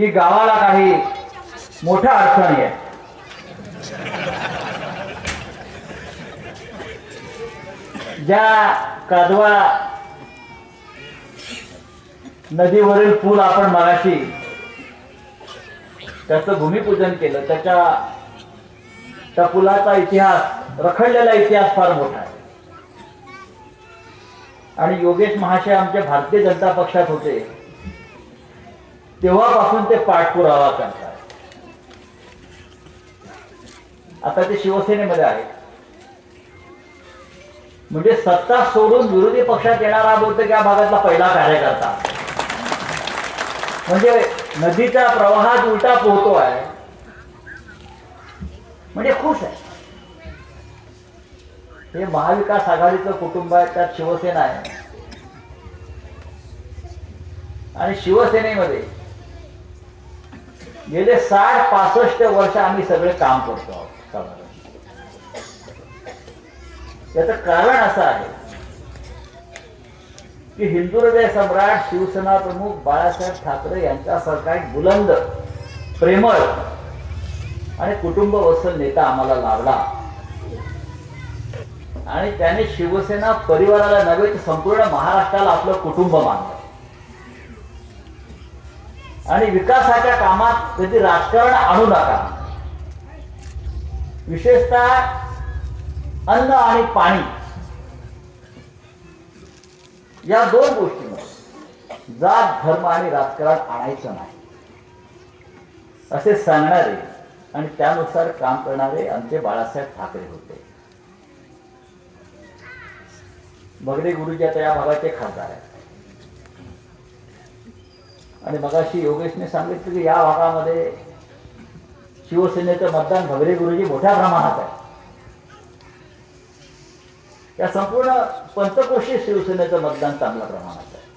की गावाला काही मोठ्या अडचणी आहे ज्या कादवा नदीवरील पूल आपण मराठी त्याचं भूमिपूजन केलं त्याच्या त्या पुलाचा इतिहास रखडलेला इतिहास फार मोठा आहे. आणि योगेश महाशय आमच्या भारतीय जनता पक्षात होते. तेव्हापासून ते पाठपुरावा करतात. आता ते शिवसेनेमध्ये आहेत. म्हणजे सत्ता सोडून विरोधी पक्षात येणारा बहुतेक या भागातला पहिला कार्यकर्ता. म्हणजे नदीच्या प्रवाहात उलटा पोहतो आहे म्हणजे खुश आहे. हे महाविकास आघाडीचं कुटुंब आहे त्यात शिवसेना आहे. आणि शिवसेनेमध्ये गेले साठ पासष्ट वर्ष आम्ही सगळे काम करतो आहोत साधारण. याचं कारण असं आहे की हिंदू हृदय सम्राट शिवसेना प्रमुख बाळासाहेब ठाकरे यांच्यासारखा एक बुलंद प्रेमळ आणि कुटुंब वत्सल नेता आम्हाला लाभला आणि त्याने शिवसेना परिवाराला नव्हे तर संपूर्ण महाराष्ट्राला आपलं कुटुंब मानलं आणि विकासाच्या कामात कधी राजकारण आणू नका. विशेषतः अन्न आणि पाणी. या दोन गोष्टींमध्ये जात धर्म आणि राजकारण आणायचं नाही. असे सांगणारे आणि त्यानुसार काम करणारे आमचे बाळासाहेब ठाकरे होते. बगडे गुरुजी आता या भागाचे खासदार आहेत. आणि मगाशी योगेशने सांगितलं की या भागामध्ये शिवसेनेचं मतदान भगरे गुरुजी मोठ्या प्रमाणात आहे. या संपूर्ण पंचकोशी शिवसेनेचं मतदान चांगल्या प्रमाणात आहे.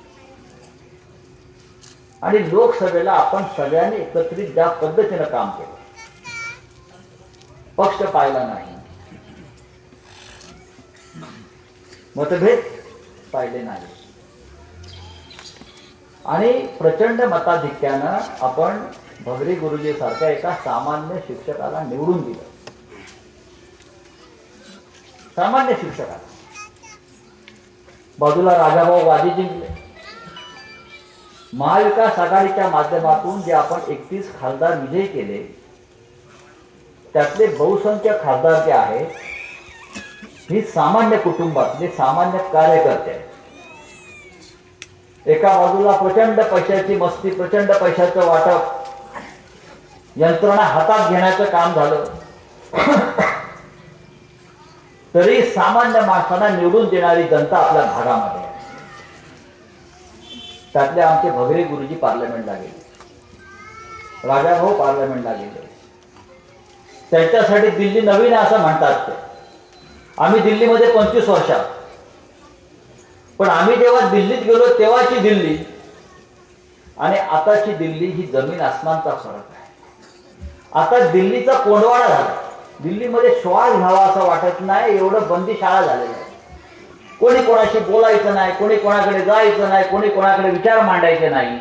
आणि लोकसभेला आपण सगळ्यांनी एकत्रित ज्या पद्धतीनं काम केलं पक्ष पाहिला नाही. मतभेद पाहिले नाही आणि प्रचंड मताधिक्यानं आपण भगरी गुरुजी सारख्या एका सामान्य शिक्षकाला निवडून दिलं. सामान्य शिक्षकाला. बाजूला राजाभाऊ वादी जिंकले महाविकास आघाडीच्या माध्यमातून जे आपण एकतीस खासदार विजय केले त्यातले बहुसंख्य खासदार जे आहेत ही सामान्य कुटुंबातले सामान्य कार्यकर्ते आहेत. एका बाजूला प्रचंड पैशाची मस्ती प्रचंड पैशाचं वाटप. यंत्रणा हातात घेण्याचं काम झालं. तरी सामान्य माणसांना निवडून देणारी जनता आपल्या भागामध्ये त्यातले आमचे भगरे गुरुजी पार्लमेंटला गेले. राजाभाऊ पार्लमेंटला गेले. त्यांच्यासाठी दिल्ली नवीन आहे असं म्हणतात ते. आम्ही दिल्लीमध्ये पंचवीस वर्षात. पण आम्ही जेव्हा दिल्लीत गेलो तेव्हाची दिल्ली. आणि आताची दिल्ली ही जमीन आसमानचा फरक आहे. आता दिल्लीचा कोंडवाडा झाला. दिल्लीमध्ये श्वास घ्यावा असं वाटत नाही एवढं बंदी शाळा झालेलं आहे. कोणी कोणाशी बोलायचं नाही कोणी कोणाकडे जायचं नाही कोणी कोणाकडे विचार मांडायचे नाही.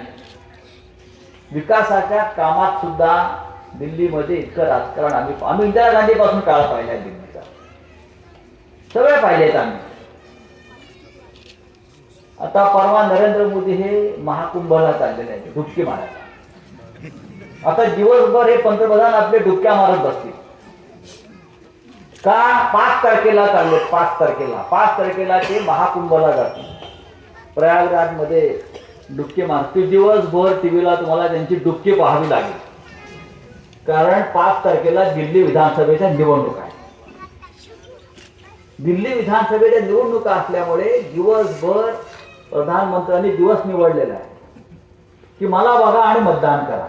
विकासाच्या कामात सुद्धा दिल्लीमध्ये इतकं राजकारण आम्ही आम्ही इंदिरा गांधीपासून काळ पाहिला दिल्लीचा. सगळे पाहिलेत आम्ही. आता परवा नरेंद्र मोदी हे महाकुंभला चाललेले आहेत डुबकी मारायला. आता दिवसभर हे पंतप्रधान आपले डुबक्या मारत बसतील. का? पाच तारखेला चालले पाच तारखेला. पाच तारखेला ते महाकुंभला जातील. प्रयागराजमध्ये डुबकी मारतील. दिवसभर टीव्हीला तुम्हाला त्यांची डुबकी पाहावी लागेल. कारण पाच तारखेला दिल्ली विधानसभेच्या निवडणूक आहे. दिल्ली विधानसभेच्या निवडणुका असल्यामुळे दिवसभर प्रधानमंत्र्यांनी दिवस निवडलेला आहे. की मला बघा आणि मतदान करा.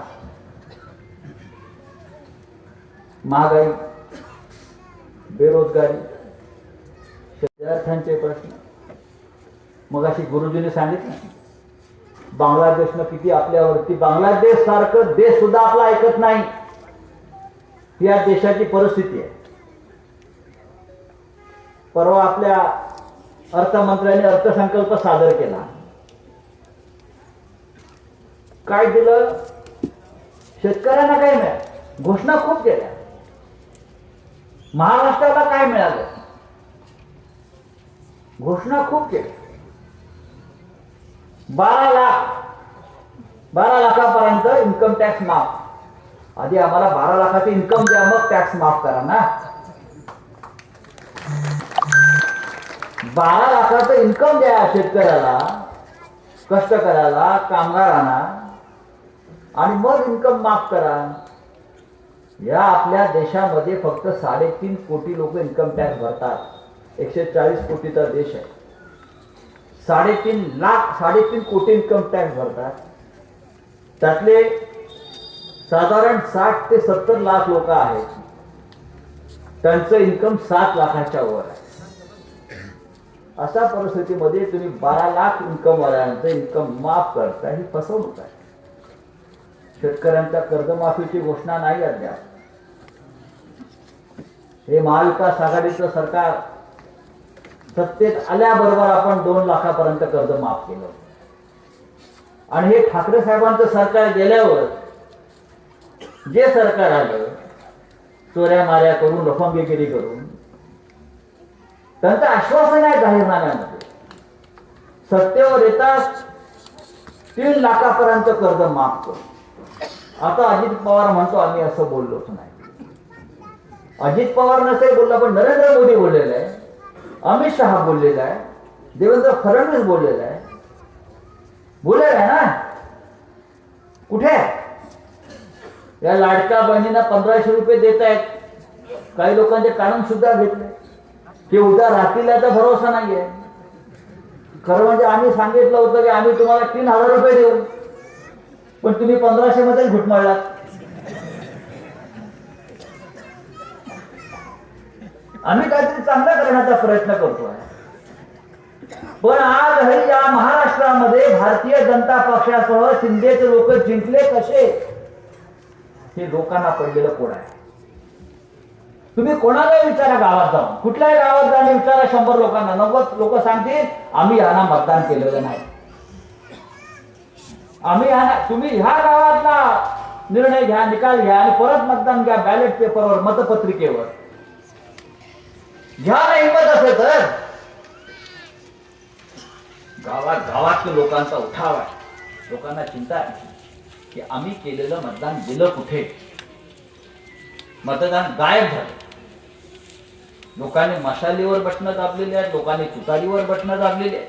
महागाई बेरोजगारी विद्यार्थ्यांचे प्रश्न. मग अशी गुरुजीने सांगितलं बांगलादेशनं किती आपल्यावरती बांगलादेश सारखं देश सुद्धा आपला ऐकत नाही. या देशाची परिस्थिती आहे. परवा आपल्या अर्थमंत्र्यांनी अर्थसंकल्प सादर केला. काय दिलं? शेतकऱ्यांना काय मिळालं? घोषणा खूप केल्या. महाराष्ट्राला काय मिळालं? घोषणा खूप केल्या. बारा लाख बारा लाखापर्यंत इन्कम टॅक्स माफ. आधी आम्हाला बारा लाखाचे इन्कम द्या मग टॅक्स माफ करा ना. बारा लाखाचं इन्कम द्या शेतकऱ्याला कष्टकऱ्याला कामगारांना आणि मग इन्कम माफ करा. या आपल्या देशामध्ये फक्त साडेतीन कोटी लोक इन्कम टॅक्स भरतात. एकशे चाळीस कोटीचा देश आहे. साडेतीन लाख साडेतीन कोटी इन्कम टॅक्स भरतात. त्यातले साधारण साठ ते सत्तर लाख लोक आहेत. त्यांचं इन्कम सात लाखाच्या वर आहे. अशा परिस्थितीमध्ये तुम्ही बारा लाख इन्कम वाल्यांचं इन्कम माफ करता ही फसवणूक आहे. शेतकऱ्यांच्या कर्जमाफीची घोषणा नाही अद्याप. हे महाविकास आघाडीचं सरकार सत्तेत आल्याबरोबर आपण दोन लाखापर्यंत कर्ज माफ केलं. आणि हे ठाकरे साहेबांचं सरकार गेल्यावर जे सरकार आलं चोऱ्या माऱ्या करून रफंगेगिरी करून त्यांचं आश्वासन आहे जाहीरनाम्यामध्ये सत्तेवर येतात तीन लाखापर्यंत कर्ज माफ करू. आता अजित पवार म्हणतो आम्ही असं बोललोच नाही. अजित पवार नसेल बोलला पण नरेंद्र मोदी बोललेला आहे. अमित शहा बोललेला आहे. देवेंद्र फडणवीस बोललेला आहे. बोललेला आहे ना? कुठे? आहे? या लाडक्या बहिणींना पंधराशे रुपये देत आहेत काही लोकांचे काढून सुद्धा घेतले. की उद्या राहतील तर भरोसा नाहीये. खरं म्हणजे आम्ही सांगितलं होतं की आम्ही तुम्हाला तीन हजार रुपये देऊ. पण तुम्ही पंधराशे मध्ये घुटमळलात आम्ही काहीतरी चांगला करण्याचा प्रयत्न करतोय. पण आज या महाराष्ट्रामध्ये भारतीय जनता पक्षासह शिंदेचे लोक जिंकले कसे? हे लोकांना पडलेलं कोण आहे. तुम्ही कोणाला विचारा गावात जाऊन. कुठल्याही गावात जाऊन विचारा शंभर लोकांना. नव्वद लोक सांगतील आम्ही यांना मतदान केलेलं नाही. आम्ही ह्या तुम्ही ह्या गावातला निर्णय घ्या निकाल घ्या आणि परत मतदान घ्या बॅलेट पेपरवर मतपत्रिकेवर. घ्या ना हिंमत असेल तर? गावात गावात लोकांचा उठाव आहे. लोकांना चिंता आहे की आम्ही केलेलं मतदान गेलं कुठे? मतदान गायब झालं. लोकांनी मशालीवर बटणं दाबलेली आहेत लोकांनी तुतारीवर बटणं दाबलेली आहेत.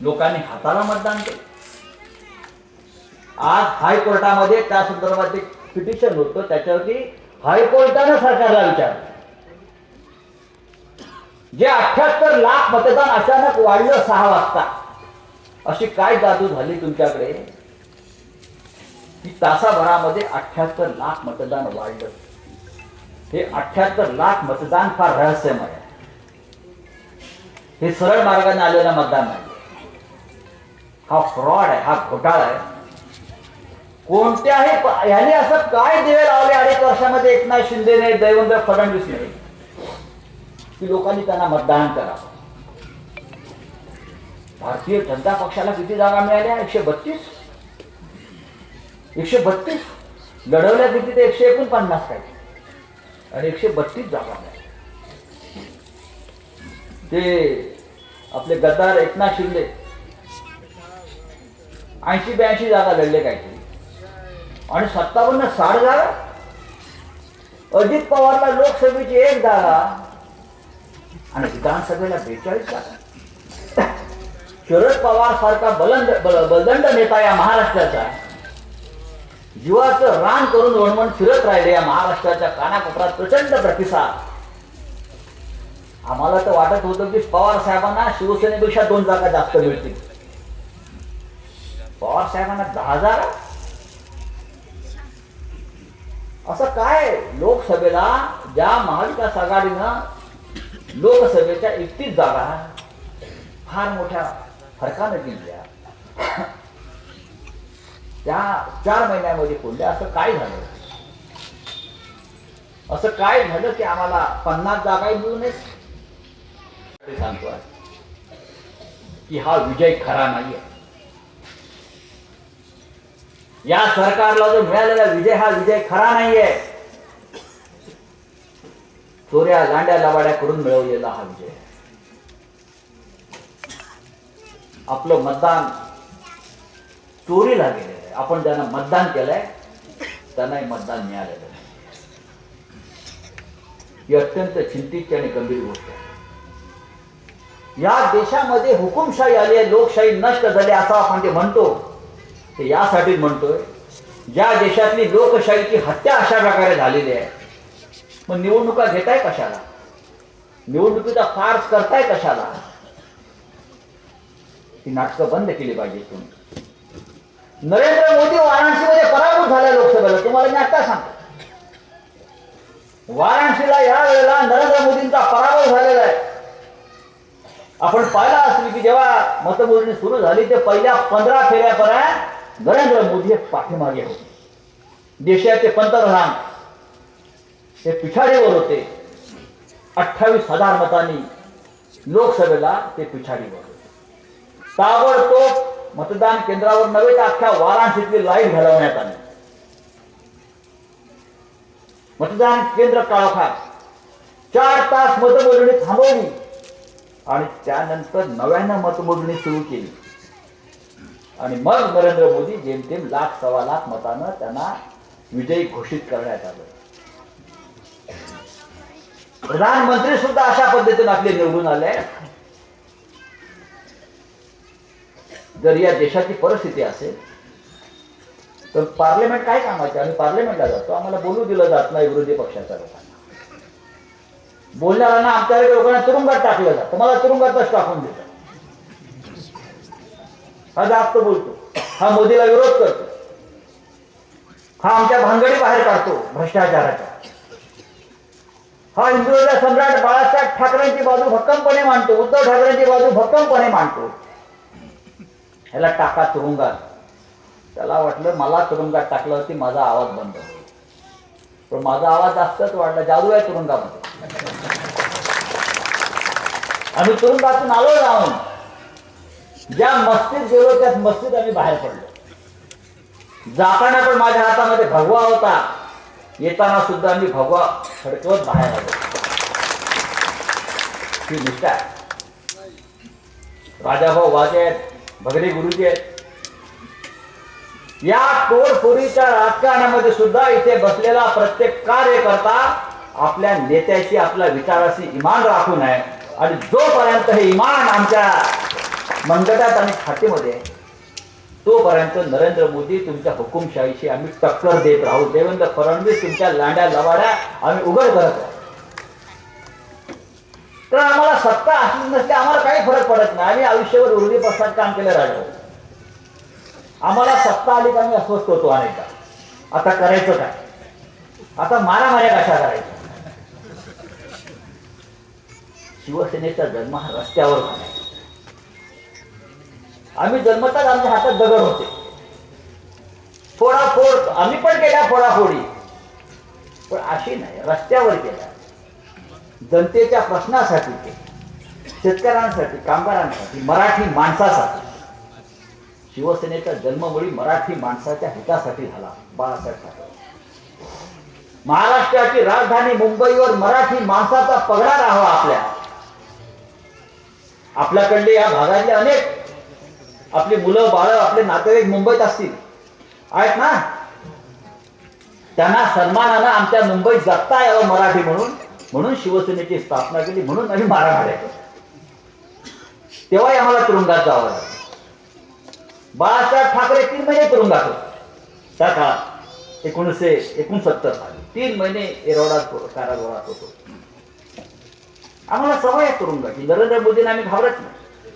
लोकांनी हाताला मतदान केलं. आज हायकोर्टामध्ये त्या संदर्भात एक पिटिशन होतं त्याच्यावरती हायकोर्टानं सरकारला विचारलं जे अठ्याहत्तर लाख मतदान अचानक वाढलं सहा वाजता अशी काय जादू झाली तुमच्याकडे? की तासाभरामध्ये अठ्याहत्तर लाख मतदान वाढलं. हे अठ्याहत्तर लाख मतदान फार रहस्यमय. आहे हे सरळ मार्गाने आलेलं मतदान नाही. हा फ्रॉड आहे हा घोटाळा आहे. कोणत्याही ह्याने असं काय दिवे लावले अडीच वर्षामध्ये एकनाथ नाही देवेंद्र फडणवीसने की लोकांनी त्यांना मतदान करावं? भारतीय जनता पक्षाला किती जागा मिळाल्या? एकशे बत्तीस? एकशे बत्तीस? लढवल्या किती ते एकशे एकोणपन्नास काही? आणि एकशे बत्तीस जागा मिळाल्या. ते आपले गद्दार एकनाथ शिंदे. ऐंशी ब्याऐंशी जागा लढले काहीतरी आणि सत्तावन्न साठ जागा. अजित पवारला लोकसभेची एक जागा. आणि विधानसभेला बेचाळीस जागा. शरद पवार सारखा बलंद बल- बलदंड नेता या महाराष्ट्राचा. जीवाचं रान करून वणवण फिरत राहिले या महाराष्ट्राच्या कानाकोपऱ्यात प्रचंड प्रतिसाद. आम्हाला तर वाटत होतं की पवार साहेबांना शिवसेनेपेक्षा दोन जागा जास्त मिळतील. पवार साहेबांना दहा जागा? असं काय? लोकसभेला ज्या महाविकास आघाडीनं लोकसभेच्या एकतीस जागा फार मोठ्या फरकानं जिंकल्या. त्या चार महिन्यामध्ये फोडले असं काय झालं? असं काय झालं की आम्हाला पन्नास जागाही मिळू नये? सांगतो की हा विजय खरा नाहीये. या सरकारला जो मिळालेला विजय हा विजय खरा नाहीये. चोऱ्या लांड्या लबाड्या करून मिळवलेला हा विजय. आपलं मतदान चोरीला गेलं आपण ज्यांना मतदान केलंय त्यांनाही मतदान मिळालेलं ही अत्यंत चिंतितची आणि गंभीर गोष्ट आहे. या देशामध्ये हुकुमशाही आली आहे लोकशाही नष्ट झाली असं आपण ते म्हणतो ते यासाठी म्हणतोय ज्या देशातली लोकशाहीची हत्या अशा प्रकारे झालेली आहे मग निवडणुका घेताय कशाला? निवडणुकीचा फार्स करताय कशाला? ही नाटकं बंद केली पाहिजे तुम्ही. नरेंद्र मोदी वाराणसीमध्ये पराभूत झाल्या लोकसभेला. तुम्हाला मी आता सांगतो. वाराणसीला या वेळेला नरेंद्र मोदींचा पराभव झालेला आहे. आपण पाहिला असेल की जेव्हा मतमोजणी सुरू झाली ते पहिल्या पंधरा फेऱ्यापर्यंत नरेंद्र मोदी हे पाठीमागे होते. देशाचे पंतप्रधान हे पिछाडीवर होते. अठ्ठावीस हजार मतांनी लोकसभेला ते पिछाडीवर होते. ताबडतोब मतदान केंद्रावर नव्हे तर अख्ख्या वाराणसीतली लाइट घालवण्यात आली. मतदान केंद्र काळोखात चार तास मतमोजणी थांबवली आणि त्यानंतर नव्यानं मतमोजणी सुरू केली. आणि मग नरेंद्र मोदी जेमतेम लाख सव्वा लाख मतानं त्यांना विजयी घोषित करण्यात आलं. प्रधानमंत्री सुद्धा अशा पद्धतीने आपले निवडून आले. जर या देशाची परिस्थिती असेल तर पार्लमेंट काय कामाचे आम्ही पार्लमेंटला जातो. आम्हाला बोलू दिलं जात नाही विरोधी पक्षाच्या लोकांना. बोलणाऱ्यांना आमच्याकडे लोकांना तुरुंगात टाकलं जातं. मला तुरुंगातच टाकून देतात हा जास्त बोलतो. हा मोदीला विरोध करतो. हा आमच्या भानगडी बाहेर काढतो भ्रष्टाचाराच्या. हा हिंदुत्व सम्राट बाळासाहेब ठाकरेंची बाजू भक्कमपणे मांडतो. उद्धव ठाकरेंची बाजू भक्कमपणे मांडतो. ह्याला टाका तुरुंगात. त्याला वाटलं मला तुरुंगात टाकलं होती माझा आवाज बंद पण माझा आवाज जास्तच वाढला. जादू आहे तुरुंगामध्ये. आम्ही तुरुंगातून आलो राहून. ज्या मस्तीत गेलो त्याच मस्तीत आम्ही बाहेर पडलो. जाताना पण माझ्या हातामध्ये भगवा होता. येताना सुद्धा आम्ही भगवा खडकवत बाहेर आलो. ही निष्ठा राजाभाऊ वाजे आहेत. भगरे गुरुजी आहेत. या तोडफोडीच्या राजकारणामध्ये सुद्धा इथे बसलेला प्रत्येक कार्यकर्ता आपल्या नेत्याशी आपल्या विचाराशी इमान राखून आहे आणि जोपर्यंत हे इमान आमच्या मंगटात आणि खातेमध्ये आहे, तोपर्यंत नरेंद्र मोदी तुमच्या हुकुमशाहीशी आम्ही टक्कर देत राहू. देवेंद्र फडणवीस तुमच्या लांड्या लवाड्या आम्ही उघड करत राहू तर आम्हाला सत्ता असली नसते आम्हाला काही फरक पडत नाही. आम्ही आयुष्यभर विरोधी पक्षात काम केलं राहिलो. आम्हाला सत्ता आली का आम्ही अस्वस्थ होतो अनेकदा. आता करायचं काय? आता मारामाऱ्या कशा करायच्या? शिवसेनेचा जन्म हा रस्त्यावर झाला. आम्ही जन्मताच आमच्या हातात दगड होते. फोडाफोड आम्ही पण केल्या फोडाफोडी. पण अशी नाही रस्त्यावर केल्या. जनतेच्या प्रश्नासाठी ते शेतकऱ्यांसाठी कामगारांसाठी मराठी माणसासाठी. शिवसेनेचा जन्ममुळी मराठी माणसाच्या हितासाठी झाला बाळासाहेब ठाकरे. महाराष्ट्राची राजधानी मुंबईवर मराठी माणसाचा पगडा राहावा आपल्या. आपल्याकडले या भागातले अनेक आपली मुलं बाळ आपले नातेवाईक मुंबईत असतील. आहेत ना? त्यांना सन्मानानं आमच्या मुंबईत जगता यावं मराठी म्हणून. म्हणून शिवसेनेची स्थापना केली म्हणून आम्ही मारामाऱ्या केल्या तेव्हाही आम्हाला तुरुंगात जावं लागलं. बाळासाहेब ठाकरे तीन महिने तुरुंगात होते. त्या काळात एकोणीसशे एकोणसत्तर साली तीन महिने एरोडात कारागृहात होतो. आम्हाला सवय आहे तुरुंगाची. नरेंद्र मोदींना आम्ही घाबरत नाही.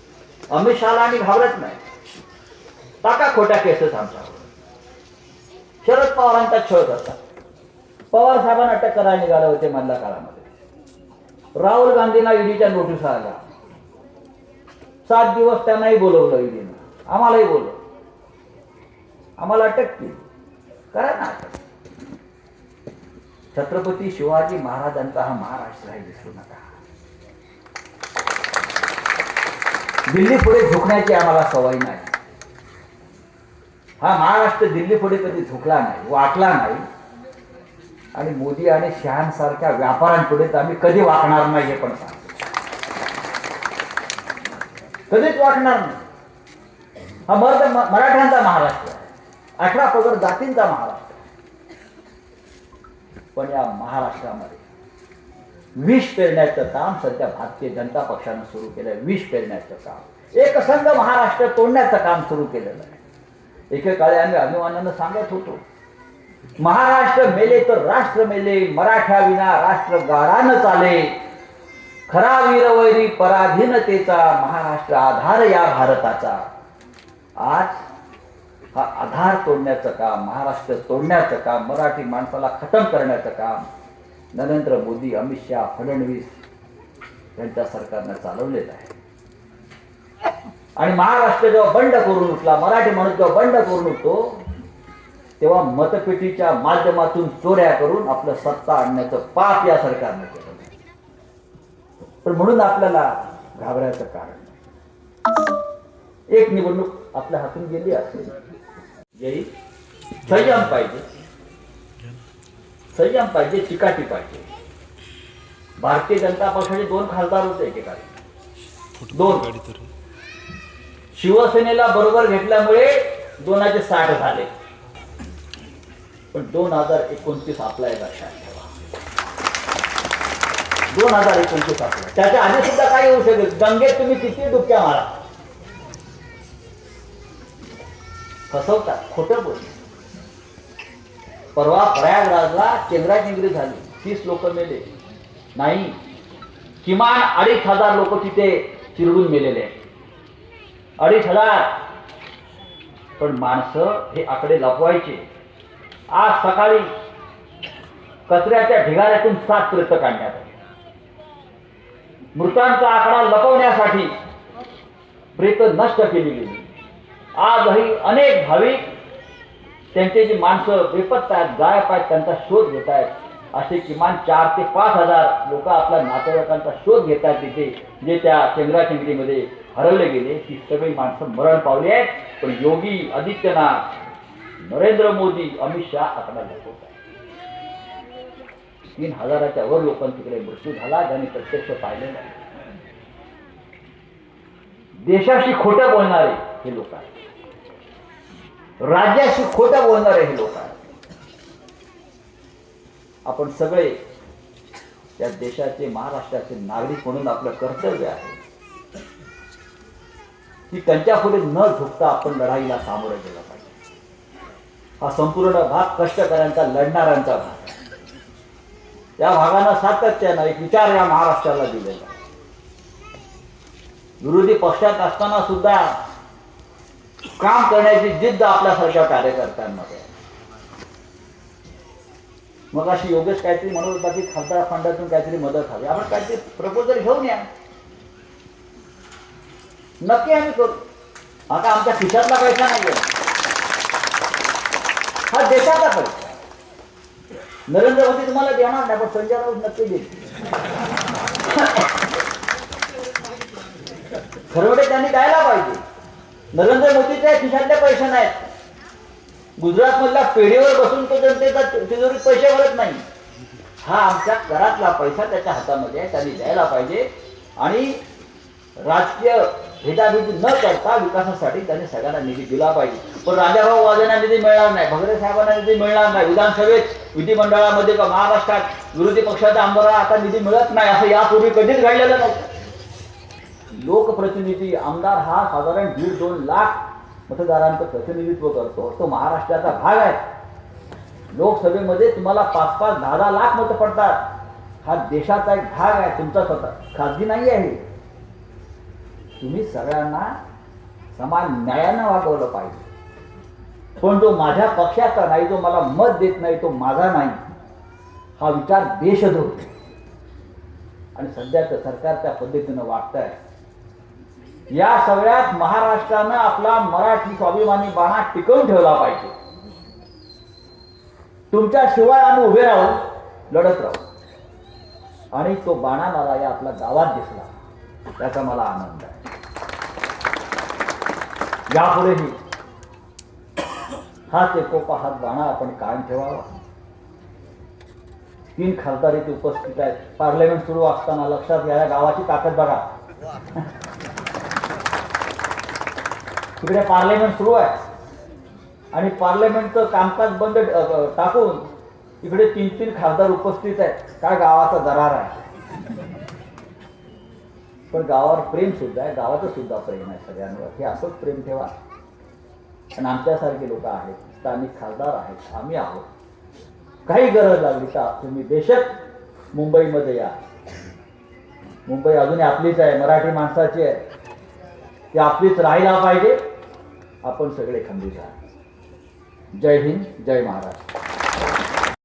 अमित शहाला आम्ही घाबरत नाही. टाका खोट्या केसेस आमच्यावर. शरद पवारांचा छळ करतात. पवार साहेबांना अटक करायला निघाले होते मधल्या काळामध्ये राहुल गांधींना ईडीच्या नोटीस आल्या. सात दिवस त्यांनाही बोलवलं ईडीनं. आम्हालाही बोलवलं आम्हाला अटक केली. करा ना छत्रपती शिवाजी महाराजांचा हा महाराष्ट्र आहे विसरू नका. दिल्ली पुढे झुकण्याची आम्हाला सवय नाही. हा महाराष्ट्र दिल्ली पुढे कधी झुकला नाही वाटला नाही. आणि मोदी आणि शहांसारख्या व्यापाऱ्यांपुढे तर आम्ही कधी वाकणार नाही हे पण सांगतो. कधीच वाकणार नाही. हा मर्द मराठ्यांचा महाराष्ट्र आहे. अठरा पगड जातींचा महाराष्ट्र आहे. पण या महाराष्ट्रामध्ये विष पेरण्याचं काम सध्या भारतीय जनता पक्षानं सुरू केलंय. विष पेरण्याचं काम. एकसंध महाराष्ट्र तोडण्याचं काम सुरू केलेलं आहे. एकेकाळी आम्ही अभिमानानं सांगत होतो. महाराष्ट्र मेले तर राष्ट्र मेले मराठा विना राष्ट्र गाडानं चाले. खरा वीरवैरी पराधीनतेचा महाराष्ट्र आधार या भारताचा. आज हा आधार तोडण्याचं काम महाराष्ट्र तोडण्याचं काम मराठी माणसाला खतम करण्याचं काम नरेंद्र मोदी अमित शहा फडणवीस यांच्या सरकारनं चालवलेलं आहे. आणि महाराष्ट्र जेव्हा बंड करून उठला मराठी माणूस जेव्हा बंड करून उठतो तेव्हा मतपेटीच्या माध्यमातून चोऱ्या करून आपलं सत्ता आणण्याचं पाप या सरकारने केलं. पण म्हणून आपल्याला घाबरायचं कारण एक निवडणूक आपल्या हातून गेली असेल. येईल. संयम पाहिजे. संयम पाहिजे चिकाटी पाहिजे. भारतीय जनता पक्षाचे दोन खासदार होते एकेकाळी. दोन. शिवसेनेला बरोबर घेतल्यामुळे दोनाचे साठ झाले. पण दोन हजार एकोणतीस आपला एक लक्षात ठेवा. दोन हजार एकोणतीस आपला त्याच्या आधी सुद्धा काय येऊ शकेल? गंगेत तुम्ही किती डुबक्या मारा? फसवतात. खोटं बोल परवा प्रयागराजला चेंगराचेंगरी झाली. तीस लोक मेले. नाही. किमान अडीच हजार लोक तिथे चिरडून मेलेले. आहेत अडीच हजार. पण माणसं हे आकडे लपवायचे. आज सकाळी कचऱ्याच्या ढिगाऱ्यातून सात प्रयत्न काढण्यात आले. मृतांचा आकडा लपवण्यासाठी प्रेत नष्ट केली गेली. आजही अनेक भाविक त्यांचे जी माणसं बेपत्त आहेत गायब आहेत त्यांचा शोध घेत आहेत असे किमान चार ते पाच हजार लोक आपल्या नातेवाईकांचा शोध घेत आहेत तिथे जे त्या चंद्राचंद्रीमध्ये हरवले गेले. ती सगळी माणसं मरण पावली आहेत. पण योगी आदित्यनाथ नरेंद्र मोदी अमित शहा आकडा लपवत तीन हजाराच्या वर लोकांतिकडे मृत्यू झाला ज्यांनी प्रत्यक्ष पाहिले नाही. देशाशी खोटं बोलणारे हे लोक आहेत. राज्याशी खोटं बोलणारे हे लोक आहेत. आपण सगळे त्या देशाचे महाराष्ट्राचे नागरिक म्हणून आपलं कर्तव्य आहे. की त्यांच्यापुढे न झुकता आपण लढाईला सामोरं गेलं पाहिजे. हा संपूर्ण भाग कष्टकऱ्यांचा लढणाऱ्यांचा भाग. त्या भागानं सातत्यानं एक विचार या महाराष्ट्राला दिलेला विरोधी पक्षात असताना सुद्धा काम करण्याची जिद्द आपल्यासारख्या कार्यकर्त्यांमध्ये मग अशी योगेश काहीतरी म्हणत होता की खासदार फंडातून काहीतरी मदत हवी. आपण काहीतरी प्रपोजल घेऊन या. नक्की आम्ही करू. आता आमच्या खिशातला पैसा नाही हा देशाचा पैसा नरेंद्र मोदी तुम्हाला देणार नाही पण संजय राऊत नक्की देईल. खरवडे त्यांनी द्यायला पाहिजे. नरेंद्र मोदीच्या खिशातले पैसे नाहीत. गुजरात मधल्या पेढीवर बसून तो जनतेचा तिजोरीत पैसे भरत नाही. हा आमच्या करातला पैसा त्याच्या हातामध्ये आहे त्यांनी द्यायला पाहिजे. आणि राजकीय भेदाभेदी न करता विकासासाठी त्यांनी सगळ्यांना निधी दिला पाहिजे. पण राजाभाऊ वाजेंना निधी मिळणार नाही भगरे साहेबांना निधी मिळणार नाही. विधानसभेत विधिमंडळामध्ये का महाराष्ट्रात विरोधी पक्षाच्या आमदारांना आता निधी मिळत नाही असं यापूर्वी कधीच घडलेलं नव्हतं. लोकप्रतिनिधी आमदार हा साधारण दीड दोन लाख मतदारांचं प्रतिनिधित्व करतो. तो महाराष्ट्राचा भाग आहे. लोकसभेमध्ये तुम्हाला पाच पाच दहा दहा लाख मतं पडतात. हा देशाचा एक भाग आहे तुमचा स्वतः. खाजगी नाही आहे तुम्ही सगळ्यांना समान न्यायानं वागवलं पाहिजे. पण जो माझ्या पक्षाचा नाही जो मला मत देत नाही तो माझा नाही हा विचार देशद्रोह. आणि सध्याचं सरकार त्या पद्धतीनं वागत आहे या सगळ्यात महाराष्ट्रानं आपला मराठी स्वाभिमानी बाणा टिकवून ठेवला पाहिजे. तुमच्या शिवाय आम्ही उभे राहू लढत राहू. आणि तो बाणा मला या आपल्या गावात दिसला. त्याचा मला आनंद आहे. यापुढेही हाच एकोपा हात बाणा आपण कायम ठेवावा. तीन खासदार इथे उपस्थित आहेत. पार्लमेंट सुरू असताना लक्षात घ्या गावाची ताकद बघा. तिकडे पार्लमेंट सुरू आहे. आणि पार्लमेंटचं कामकाज बंद टाकून इकडे तीन तीन खासदार उपस्थित आहेत. काय गावाचा दरार आहे. पण गावावर प्रेम सुद्धा आहे. गावाचं सुद्धा प्रेम आहे सगळ्यांवर. हे असंच प्रेम ठेवा. आणि आमच्यासारखे लोक आहेत स्थानिक खासदार आहेत आम्ही आहोत. काही गरज लागली तर तुम्ही बेशक मुंबईमध्ये या. मुंबई अजूनही आपलीच आहे मराठी माणसाची आहे. ती आपलीच राहायला पाहिजे. आपण सगळे खंबीर आहात. जय हिंद जय महाराष्ट्र.